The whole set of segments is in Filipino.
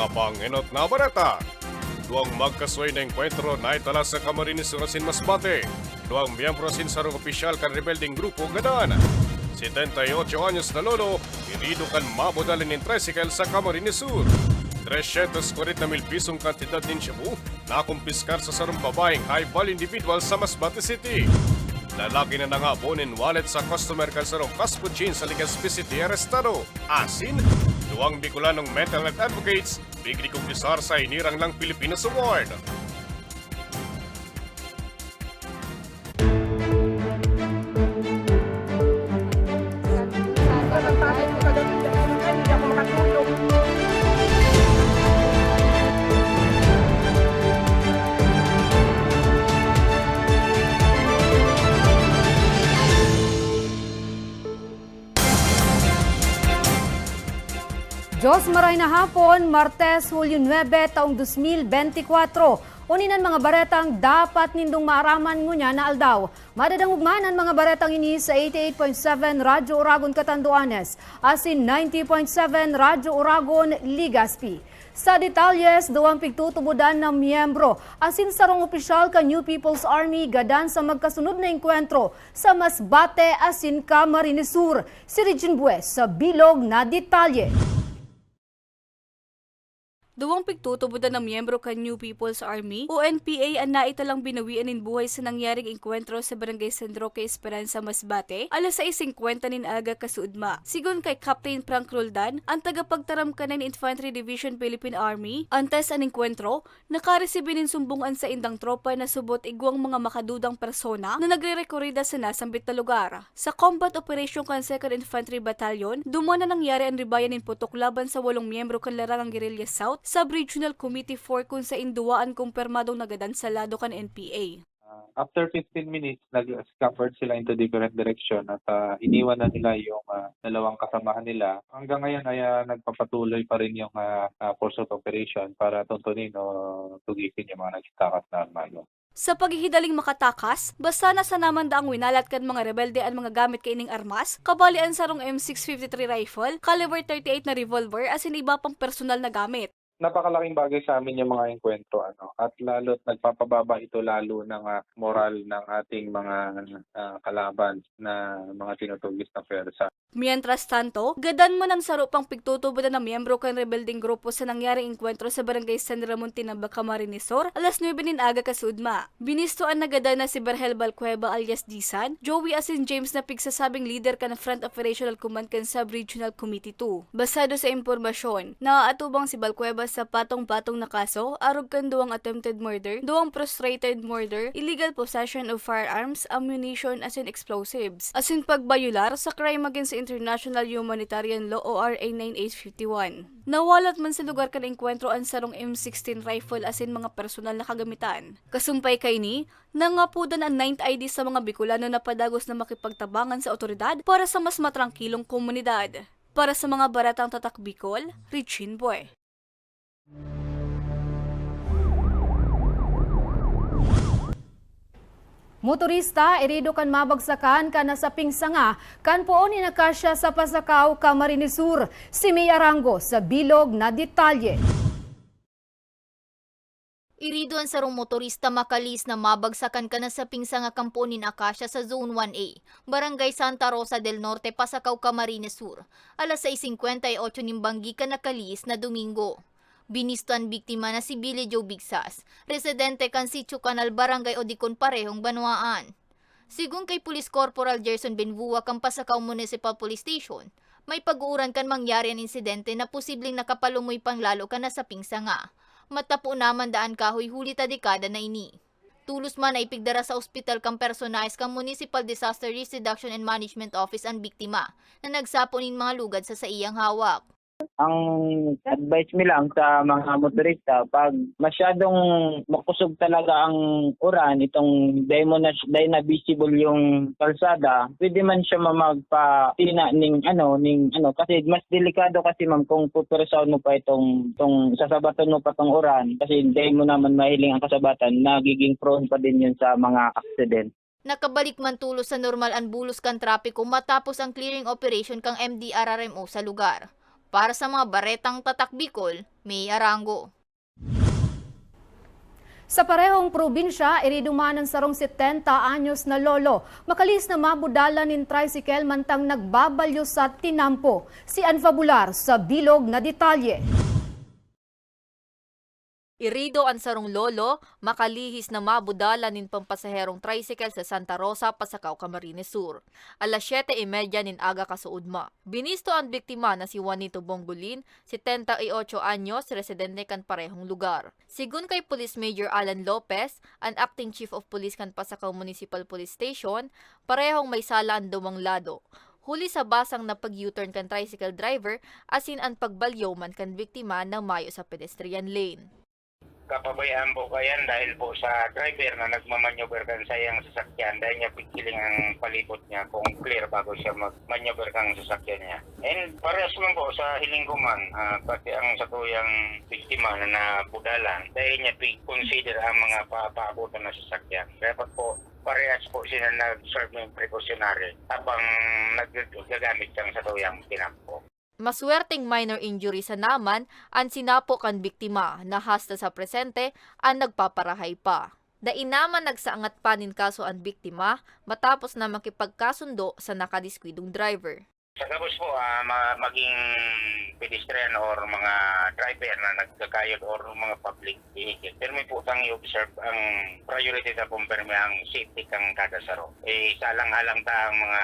Mga panginot na barata. Duang magkasuy na enkwentro na itala sa Camarines Surasin Masbate. Duang miyembro sin sarong opisyal kan rebelding grupo gadaan. 78 anyos na lolo, irido kan mabodalin ng tricycle sa Camarines Sur. 340 mil pisong kantidad din Cebu na kumpiskar sa sarong babaeng high-value individual sa Masbate City. Lalaki na nangabonin wallet sa customer kan sarong chain sa Legazpi City arestado. Asin, duwang Bicolanong mental health advocates, bigli kumpisar sa inirang lang Pilipinas Award. Maray na hapon, Martes, Hulyo 9, taong 2024. Uninan mga baretang dapat nindong maaraman ngunya na aldaw. Madadangugman ang mga baretang ini sa 88.7 Radyo Uragon Catanduanes, asin 90.7 Radyo Uragon Ligaspi. Sa detalyes, duwang pigtutubudan ng miyembro, asin sarong opisyal ka New People's Army gadan sa magkasunod na enkwentro sa Masbate, asin Camarines Sur. Si Regine Bues sa bilog na detalye. Duwang pigtutubudan ng miyembro kan New People's Army o NPA ang naitalang binawian in buhay sa nangyaring enkwentro sa Barangay San Roque Esperanza, Masbate, alas 6.50 nin aga kasuudma. Sigon kay Captain Frank Roldan, ang tagapagtaram ka ng Infantry Division Philippine Army, antes ang enkwentro, nakaresibinin sumbungan sa indang tropa na subot igwang mga makadudang persona na nagre-rekorida sa nasambit na lugar. Sa combat operation kan 2nd Infantry Battalion, dumo na nangyari ang ribayan in putok laban sa walong miyembro kan Larangang Guerrilla South Sub-Regional Committee 4 kung sa induaan kumpirmadong nagadan sa lado kan NPA. Uh, after 15 minutes, nag-scuppered sila into different direction at uh, iniwan na nila yung uh, dalawang kasamahan nila. Hanggang ngayon ay uh, nagpapatuloy pa rin yung uh, uh, of operation para tuntunin o tugisin yung mga nagtakas na armado. Sa paghihidaling makatakas, basta na sa naman daang winalat kan mga rebelde ang mga gamit kaining armas, kabali ang sarong M653 rifle, caliber 38 na revolver as in iba pang personal na gamit. Napakalaking bagay sa amin yung mga enkwentro ano at lalo't nagpapababa ito lalo ng uh, moral ng ating mga uh, kalaban na mga tinutugis na pwersa. Mientras tanto, gadan mo ng sarupang pigtutubudan ng miyembro kan rebelding grupo sa nangyaring enkwentro sa barangay San Ramon Tinamba, Camarinesor, alas 9 nin aga kasudma. Binistoan na gadan na si Berhel Balcueva alias Disan, Joey Asin James na pigsasabing leader ka ng Front Operational Command kan Sub-Regional Committee 2. Basado sa impormasyon, naaatubang si Balcueva sa patong-patong na kaso, arog kan attempted murder, duwang frustrated murder, illegal possession of firearms, ammunition as in explosives, as in pagbayular sa crime against international humanitarian law ORA 9851. Nawalat man sa lugar kan enkwentro ang sarong M16 rifle as in mga personal na kagamitan. Kasumpay kay ni, nangapudan ang 9th ID sa mga Bicolano na padagos na makipagtabangan sa otoridad para sa mas matrangkilong komunidad. Para sa mga baratang tatak Bicol, Richin Boy. Motorista, irido kan mabagsakan ka na sa pingsanga, kan poon ni nakasya sa Pasakaw, Camarines Sur. Si Mia Arango sa bilog na detalye. Irido ang sarong motorista makalis na mabagsakan ka na sa pingsanga kamponin Akasya sa Zone 1A, Barangay Santa Rosa del Norte, Pasakaw, Camarines Sur. Alas 6.58 nimbanggi ka nakalis na Domingo. Binisto ang biktima na si Billy Joe Bigsas, residente kan Sitio Canal Barangay Odicon parehong Banwaan. Sigun kay Police Corporal Gerson Benvua kang Pasakaw Municipal Police Station, may pag-uuran kan mangyari ang insidente na posibleng nakapalumoy pang lalo ka na sa pingsanga. Matapo naman daan kahoy huli ta dekada na ini. Tulos man ay ipigdara sa ospital kang personais kang Municipal Disaster Risk Reduction and Management Office ang biktima na nagsaponin mga lugad sa sa iyang hawak. Ang advice mi lang sa mga motorista, pag masyadong makusog talaga ang uran, itong dahil mo na, dahil na visible yung kalsada, pwede man siya mamagpatina ning ano, ning ano, kasi mas delikado kasi ma'am kung pupuresaw mo pa itong, itong sasabatan mo pa tong uran, kasi dahil mo naman mahiling ang kasabatan, nagiging prone pa din yun sa mga accident. Nakabalik man tulos sa normal ang bulos kan trapiko matapos ang clearing operation kang MDRRMO sa lugar. Para sa mga baretang tatak Bicol, May Arango. Sa parehong probinsya, iridumanan sarong 70 anyos na lolo. Makalis na mabudala nin tricycle mantang nagbabalyo sa Tinampo. Si Anfabular sa bilog na detalye. Irido ang sarong lolo, makalihis na mabudala nin pampasaherong tricycle sa Santa Rosa, Pasakaw, Camarines Sur. Alas 7.30 nin aga kasuudma. Binisto ang biktima na si Juanito Bongolin, 78 anyos, residente kan parehong lugar. Sigun kay Police Major Alan Lopez, ang acting chief of police kan Pasakaw Municipal Police Station, parehong may sala ang dumang lado. Huli sa basang na pag-U-turn kan tricycle driver, asin ang pagbalyo man kan biktima na mayo sa pedestrian lane. Kapabayaan po kayan dahil po sa driver na nagmamaneuver kan sa iyang sasakyan dahil niya pikiling ang palibot niya kung clear bago siya magmaneuver kang sasakyan niya. And parehas man po sa hiling ko man, ah, pati ang sa tuyang biktima na nabudalan dahil niya consider ang mga pa paabutan na sasakyan. Dapat po parehas po sila nag-serve ng precautionary habang nagagamit siyang sa tuyang tinakbo. Maswerteng minor injury sa naman ang sinapo kan biktima na hasta sa presente ang nagpaparahay pa. Dainaman nagsaangat panin kaso ang biktima matapos na makipagkasundo sa nakadiskwidong driver. Sa po, ah, ma- maging pedestrian or mga driver na nagkakayod or mga public vehicle. Pero may putang i-observe ang priority na pumpirme ang safety kang kada saro. Eh, salang-alang ta ang mga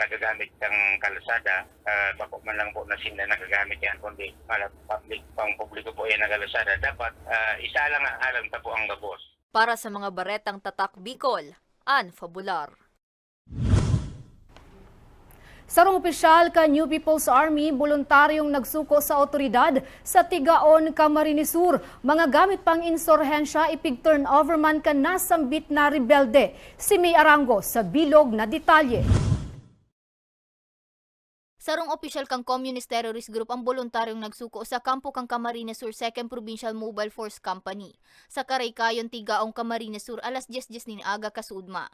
nagagamit ng kalsada, uh, bako man lang po na sila nagagamit yan, kundi pala public, pang publiko po yan na kalsada. Dapat uh, isalang-alang ta po ang gabos. Para sa mga baretang tatak Bicol, Ann Fabular. Sarong opisyal ka New People's Army, voluntaryong nagsuko sa otoridad sa Tigaon, Camarines Sur. Mga gamit pang insurhensya ipig turnover man ka nasambit na rebelde. Si May Arango sa bilog na detalye. Sarong opisyal kang Communist Terrorist Group ang voluntaryong nagsuko sa kampo kang Camarines Sur 2nd Provincial Mobile Force Company sa Karaykayon, Tigaong, Camarines Sur alas 10.10 ni aga kasudma.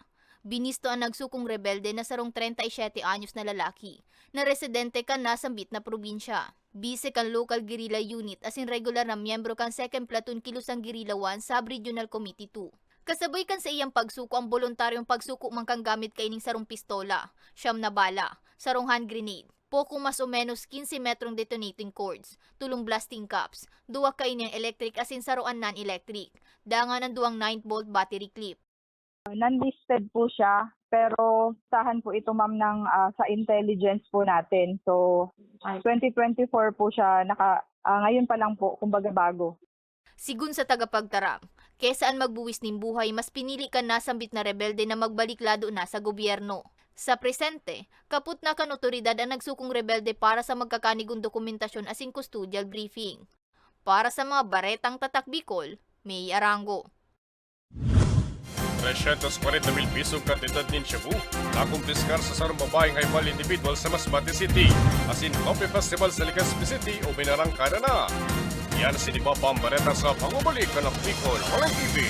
Binisto ang nagsukong rebelde na sarong 37 anyos na lalaki na residente kan nasambit na probinsya. Bise kan local guerrilla unit as in regular na miyembro kan 2nd Platoon Kilusang Guerrilla 1 Sub Regional Committee 2. Kasabay kan sa iyang pagsuko ang voluntaryong pagsuko man kang gamit kaining sarong pistola, siyam na bala, sarong hand grenade, Poko mas o menos 15 metrong detonating cords, tulong blasting cups, duwa kaining electric asin saruan non-electric, dangan ang duwang 9 volt battery clip. Non-listed po siya, pero tahan po ito ma'am ng ah, sa intelligence po natin. So, 2024 po siya, naka, ah, ngayon pa lang po, kumbaga bago. Sigun sa tagapagtarang, kesaan magbuwis ning buhay, mas pinili ka nasambit na rebelde na magbalik lado na sa gobyerno. Sa presente, kaput na kan otoridad ang nagsukong rebelde para sa magkakanigong dokumentasyon asing custodial briefing. Para sa mga baretang tatak Bicol, May Arango. 340 mil piso kantidad nin Cebu. Nakumpiskar sa sarong babaeng haibal individual sa Masbate City. Asin Coffee Festival sa Legazpi City o binarangkada na. Yan si Diba Pambareta sa pangubalik ng Bicol Walang TV.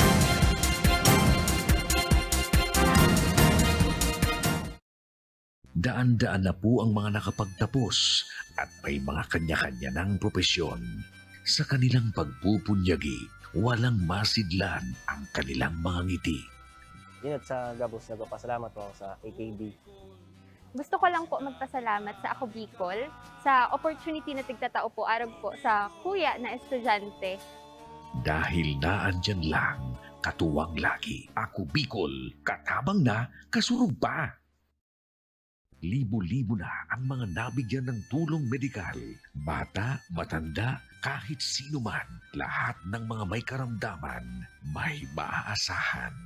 Daan-daan na po ang mga nakapagtapos at may mga kanya-kanya ng propesyon. Sa kanilang pagpupunyagi, walang masidlan ang kanilang mga ngiti. Yun at sa Gabos, nagpapasalamat po ako sa AKB. Gusto ko lang po magpasalamat sa Ako Bicol sa opportunity na tigtatao po arag po sa kuya na estudyante. Dahil naandyan lang, katuwang lagi, ako Bicol, katabang na, kasurug pa. Libo-libo na ang mga nabigyan ng tulong medikal. Bata, matanda, kahit sino man, lahat ng mga may karamdaman, may maaasahan.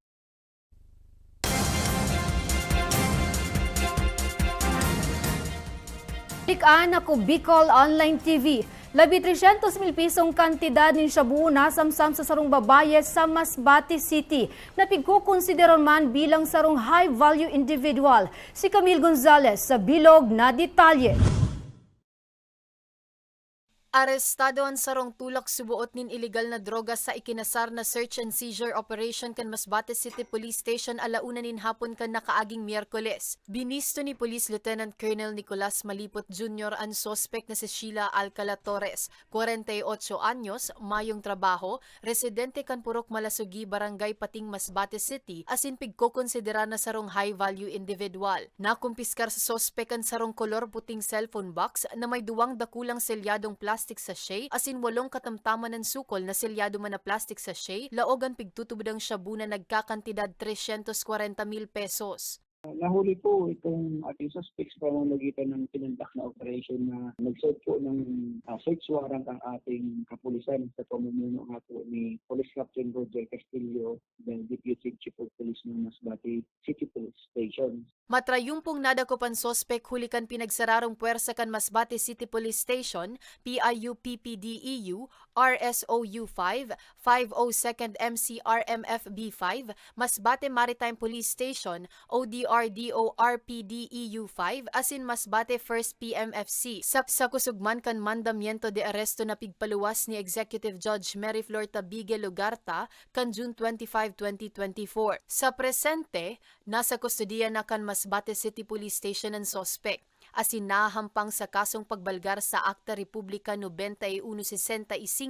Ikaan ako Bicol Online TV. Labi 300 mil pisong kantidad ni Shabu na samsam sa sarong babaye sa Masbate City na pigkukonsideran man bilang sarong high value individual. Si Camille Gonzalez sa bilog na detalye. Arestado ang sarong tulak subuot nin illegal na droga sa ikinasar na search and seizure operation kan Masbate City Police Station alauna nin hapon kan nakaaging Miyerkules. Binisto ni Police Lieutenant Colonel Nicolas Malipot Jr. ang sospek na si Sheila Alcala Torres, 48 anyos, mayong trabaho, residente kan Purok Malasugi, Barangay Pating, Masbate City, asin pigkokonsidera na sarong high value individual. Nakumpiskar sa sospek ang sarong kolor puting cellphone box na may duwang dakulang selyadong plastic sachet asin walong katamtaman ng sukol na selyado man na plastic sachet laogan pigtutubdang shabu na nagkakantidad 340 mil pesos. Nahuli po itong ating suspects pamamagitan ng pinandak na operation na nag-serve po ng uh, search warrant ang ating kapulisan sa pamumuno nga po ni Police Captain Roger Castillo, the Deputy Chief of Police ng Masbate City Police Station. Matrayumpong nadakopan sospek hulikan pinagsararong puwersa kan Masbate City Police Station, PIUPPDEU, RSOU5, 502nd MCRMFB5, Masbate Maritime Police Station, ODR DORPDEU5 as in Masbate 1st PMFC. Sa, sa kusugman kan mandamiento de aresto na pigpaluwas ni Executive Judge Mary Flor Tabige Lugarta kan June 25, 2024. Sa presente, nasa kustudiya na kan Masbate City Police Station ang sospek as inahampang sa kasong pagbalgar sa Akta Republika 9165 e e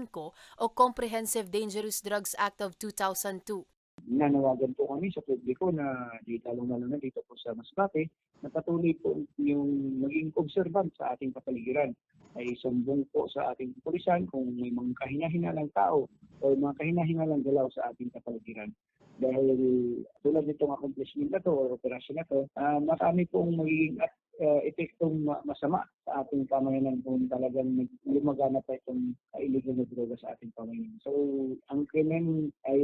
o Comprehensive Dangerous Drugs Act of 2002. Nanawagan po kami sa publiko na dito lalo na dito po sa Masbate na patuloy po yung maging observant sa ating kapaligiran ay sumbong po sa ating pulisan kung may mga kahina-hinalang tao o mga kahina-hinalang galaw sa ating kapaligiran. Dahil tulad nitong accomplishment na to o operasyon na to, uh, marami pong magiging at uh, epektong ma- masama sa ating pamayanan kung talagang nag- lumagana pa itong illegal na droga sa ating pamayanan. So, ang krimen ay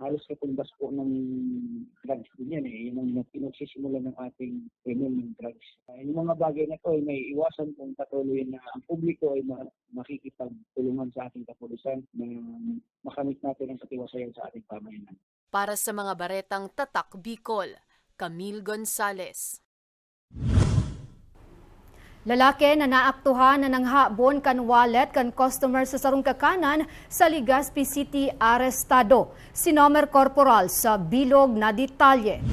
halos katumbas po ng drugs din yan eh. Yun ang pinagsisimula ng ating krimen ng drugs. Uh, yung mga bagay na to ay may iwasan kung patuloy na ang publiko ay ma- makikipagtulungan sa ating kapulisan na makamit natin ang katiwasayan sa ating pamayanan. Para sa mga baretang Tatak Bicol, Camille Gonzalez. Lalaki na naaktuhan na ng habon kan wallet kan customer sa sarong kakanan sa Legazpi City arestado. Si Nomer Corporal sa bilog na detalye.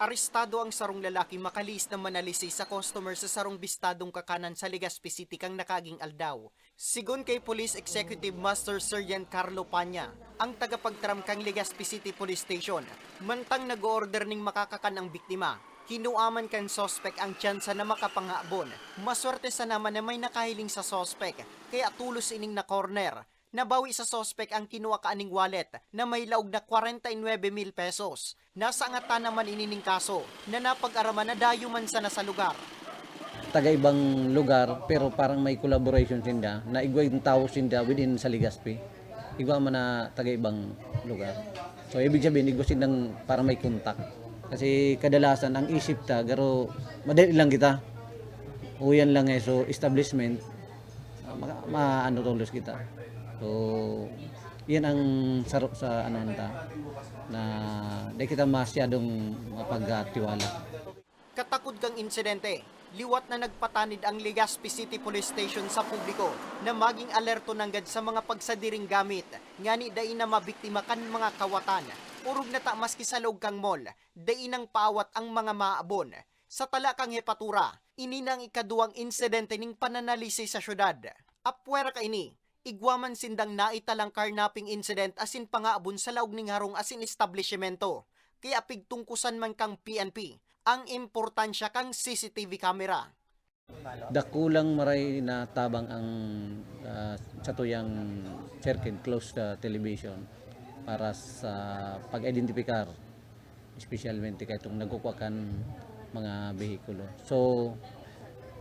Arestado ang sarong lalaki makalis na manalisi sa customer sa sarong bistadong kakanan sa Legazpi City kang nakaging aldaw. Sigon kay Police Executive Master Sergeant Carlo Panya, ang tagapagtram kang Legazpi City Police Station, mantang nag-order ning makakakan ang biktima. Hinuaman kan sospek ang tsansa na makapangabon. Maswerte sa naman na may nakahiling sa sospek, kaya tulos ining na corner. Nabawi sa sospek ang kinuha kaaning wallet na may laog na 49 mil pesos. Nasa ngata naman inining kaso na napag-araman na dayo man sa nasa lugar. taga ibang lugar pero parang may collaboration sinda na igwa yung tao sinda within sa Legazpi. Igwa man na taga ibang lugar. So ibig sabihin igwa sindang parang may kontak. Kasi kadalasan ang isip ta garo madali lang kita. Uyan lang eh so establishment uh, ma, ma- ano tulos kita. So yan ang sarap sa ano na di kita masyadong mapagtiwala. Katakod kang insidente, liwat na nagpatanid ang Legazpi City Police Station sa publiko na maging alerto nanggad sa mga pagsadiring gamit, ngani dai na mabiktima kan mga kawatan. Urog na ta maski sa loob kang mall, dai nang paawat ang mga maabon. Sa tala kang hepatura, ini nang ikaduwang insidente ning pananalisi sa syudad. Apwera ka ini, igwaman sindang naitalang carnapping incident asin pangaabon sa laog ning harong asin establishmento. kaya pigtungkusan man kang PNP. Ang importansya kang CCTV camera. Dakulang maray na tabang ang ah, sa tuyang circle close sa television para sa pag-identifikar especialmente kay itong nagkukwakan mga behikulo. So,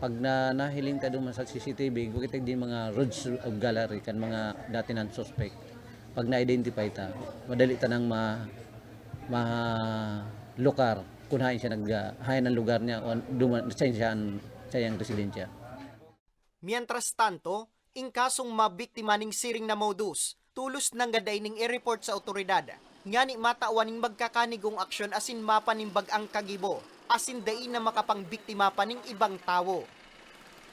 pag na nahiling ka duman sa CCTV, kukitag din mga roads of gallery kan mga dati ng suspect. Pag na-identify ta, madali ta nang ma ma lukar kung siya nag hain ang lugar niya o duman siya sa iyang residensya. Mientras tanto, in kasong mabiktima ning siring na modus, tulos nang gaday ning i-report sa otoridad. Ngani mataawaning magkakanigong aksyon asin mapanimbag ang kagibo, asin dai na makapangbiktima pa ning ibang tawo.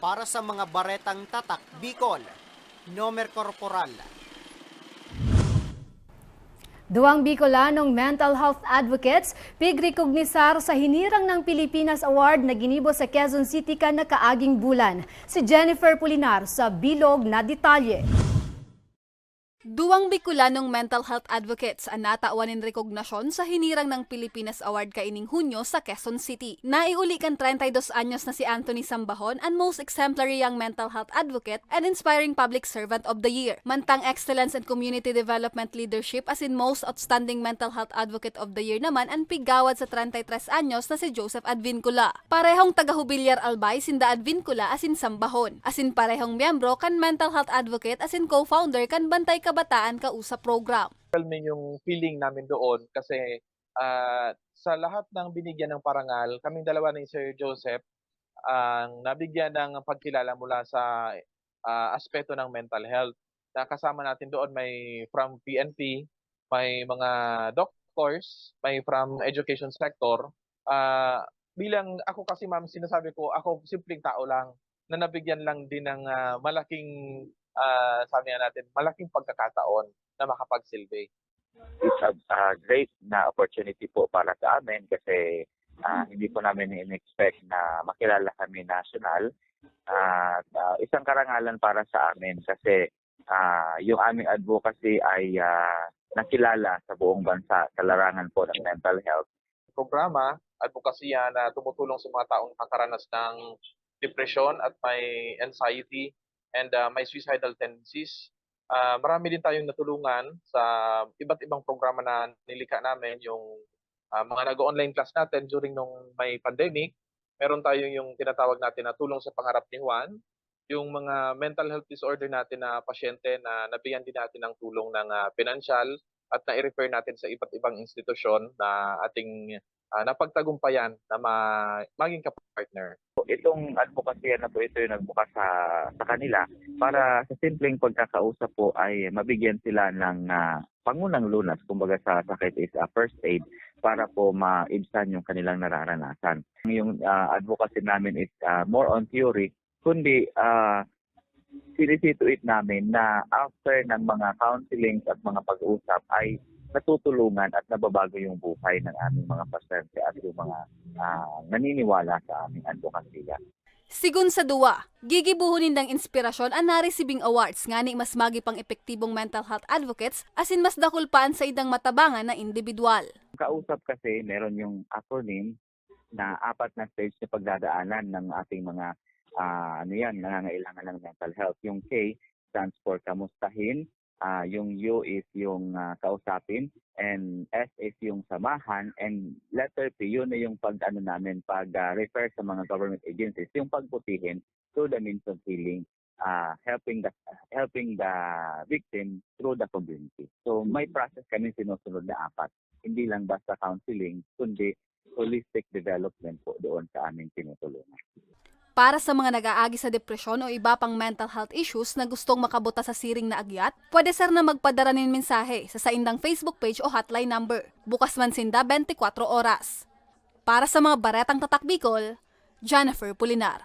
Para sa mga baretang tatak, Bicol, Nomer Corporal, Duwang Bicolanong mental health advocates pigrekognisar sa hinirang ng Pilipinas Award na ginibo sa Quezon City ka na kaaging bulan. Si Jennifer Pulinar sa Bilog na Detalye. Duwang Bicolanong mental health advocates ang nataawanin rekognasyon sa hinirang ng Pilipinas Award kaining Hunyo sa Quezon City. Naiuli kan 32 anyos na si Anthony Sambahon ang most exemplary young mental health advocate and inspiring public servant of the year. Mantang excellence and community development leadership as in most outstanding mental health advocate of the year naman ang pigawad sa 33 anyos na si Joseph Advincula. Parehong taga-Hubilyar Albay sinda Advincula as in Sambahon. As in parehong miyembro kan mental health advocate as in co-founder kan Bantay Kabataan Kausa program. overwhelming yung feeling namin doon kasi ah, sa lahat ng binigyan ng parangal, kaming dalawa ni Sir Joseph ang nabigyan ng pagkilala mula sa ah, aspeto ng mental health. Na kasama natin doon may from PNP, may mga doctors, may from education sector. Ah, bilang ako kasi ma'am sinasabi ko, ako simpleng tao lang na nabigyan lang din ng ah, malaking ah, sabi nga natin, malaking pagkakataon na makapagsilbi. it's a, a great na opportunity po para sa amin kasi ah, hindi po namin in-expect na makilala kami national. At ah, isang karangalan para sa amin kasi ah, yung aming advocacy ay ah, nakilala sa buong bansa sa larangan po ng mental health. programa, advokasya na tumutulong sa mga taong nakaranas ng depression at may anxiety and uh, may suicidal tendencies. Ah, marami din tayong natulungan sa iba't ibang programa na nilikha namin, yung ah, mga nag-online class natin during nung may pandemic. Meron tayong yung tinatawag natin na tulong sa pangarap ni Juan, yung mga mental health disorder natin na pasyente na nabigyan din natin ng tulong ng ah, financial at na-refer natin sa iba't ibang institusyon na ating ah, napagtagumpayan na ma- maging kapartner. Itong advocacy na po ito yung nagbukas sa, sa kanila para sa simpleng pagkakausap po ay mabigyan sila ng ah, pangunang lunas, kumbaga sa sakit is a first aid para po maibsan yung kanilang nararanasan. Yung ah, advocacy namin is ah, more on theory, kundi uh, sinisituate namin na after ng mga counseling at mga pag-usap ay natutulungan at nababago yung buhay ng aming mga pasyente at yung mga ah, naniniwala sa aming advokasya. Sigun sa duwa, gigibuhunin ng inspirasyon ang naresibing awards ngani mas magi pang epektibong mental health advocates asin mas dakulpaan sa idang matabangan na individual. Kausap kasi meron yung acronym na apat na stage na pagdadaanan ng ating mga ah, ano yan, nangangailangan ng mental health. Yung K stands for kamustahin, ah, yung U is yung ah, kausapin, and S is yung samahan, and letter P, yun na yung pag ano namin, pag ah, refer sa mga government agencies, yung pagputihin through the means of healing, ah, helping the helping the victim through the community. So may process kami sinusunod na apat. Hindi lang basta counseling, kundi holistic development po doon sa aming tinutulungan. Para sa mga nag-aagi sa depresyon o iba pang mental health issues na gustong makabuta sa siring na agyat, pwede sir na magpadara ng mensahe sa saindang Facebook page o hotline number. Bukas man sinda 24 oras. Para sa mga baretang tatak Bicol, Jennifer Pulinar.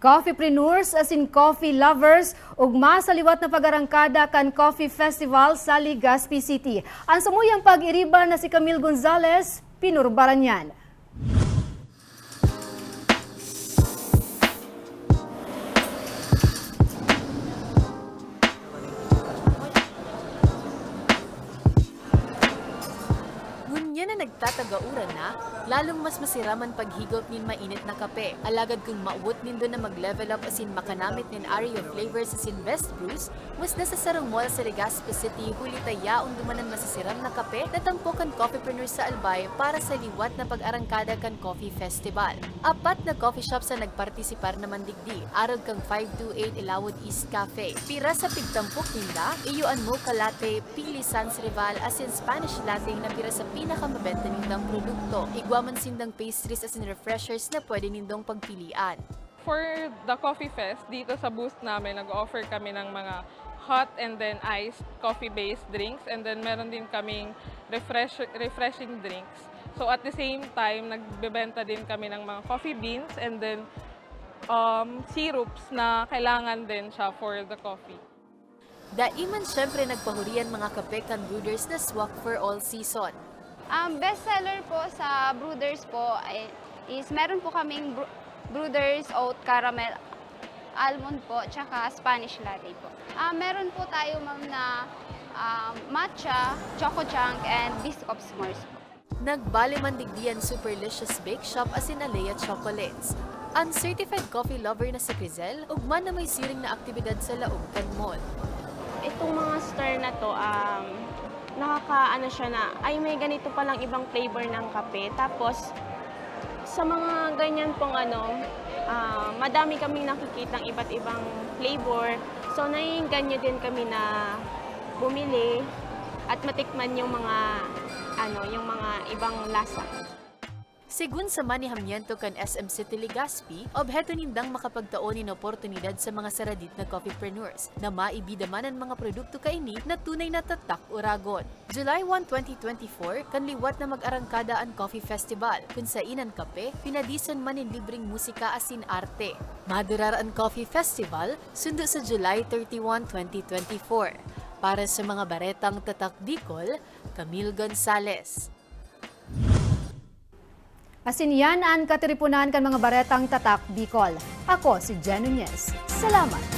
Coffeepreneurs as in coffee lovers ugma sa liwat na pagarangkada kan Coffee Festival sa Legazpi City. Ang sumuyang pag-iriba na si Camille Gonzalez, pinurbaran yan. Anya na nagtatagauran na, lalong mas masiraman paghigop nin mainit na kape. Alagad kung mauwot nindo na mag-level up asin makanamit nin area of flavors asin best brews, was nasa sarong mall sa Legazpi City huli tayaon dumanan masasiram na kape na tampokan coffeepreneurs sa Albay para sa liwat na pag-arangkada kan Coffee Festival. Apat na coffee shops na nagpartisipar naman digdi, arog kang 528 Ilawod East Cafe. Pira sa pigtampok ninda, iyuan mo ka latte, pili Sans Rival asin Spanish latte na pira sa pinakamabenta nindang produkto. Igwaman sindang pastries asin refreshers na pwede nindong pagpilian. For the Coffee Fest, dito sa booth namin, nag-offer kami ng mga hot and then iced coffee-based drinks. And then meron din kaming refresh, refreshing drinks. So at the same time, nagbebenta din kami ng mga coffee beans and then um, syrups na kailangan din siya for the coffee. Daiman syempre nagpahurian mga kape kan brewers na swak for all season. Ang best seller po sa Brooders po ay, is meron po kaming Bru- Brooders Oat Caramel Almond po, tsaka Spanish Latte po. Ah, meron po tayo ma'am na ah, matcha, choco chunk, and biscuit s'mores po. Nagbali man digdiyan Superlicious Bake Shop asin Alea Chocolates. Ang certified coffee lover na si Crizel, ugman na may siring na aktibidad sa Laugcan Mall. itong mga star na to, um, nakakaano siya na, ay may ganito palang ibang flavor ng kape. Tapos, sa mga ganyan pong ano, ah, madami kaming nakikitang iba't ibang flavor. So, naiinganyo din kami na bumili at matikman yung mga ano, yung mga ibang lasa. Sigun sa manihamiento kan SM City Legazpi, obheto nindang makapagtaon ng oportunidad sa mga saradit na coffeepreneurs na maibidamanan mga produkto kaini na tunay na tatak uragon. July 1, 2024, kan liwat na mag-arangkada ang Coffee Festival, kung sa inan kape, pinadisan man in libreng musika asin arte. Madurar ang Coffee Festival, sundo sa July 31, 2024. Para sa mga baretang tatak Bicol, Camille Gonzalez. Asin yan ang katiripunan kan mga baretang tatak Bicol. Ako si Jen Nunez. Salamat!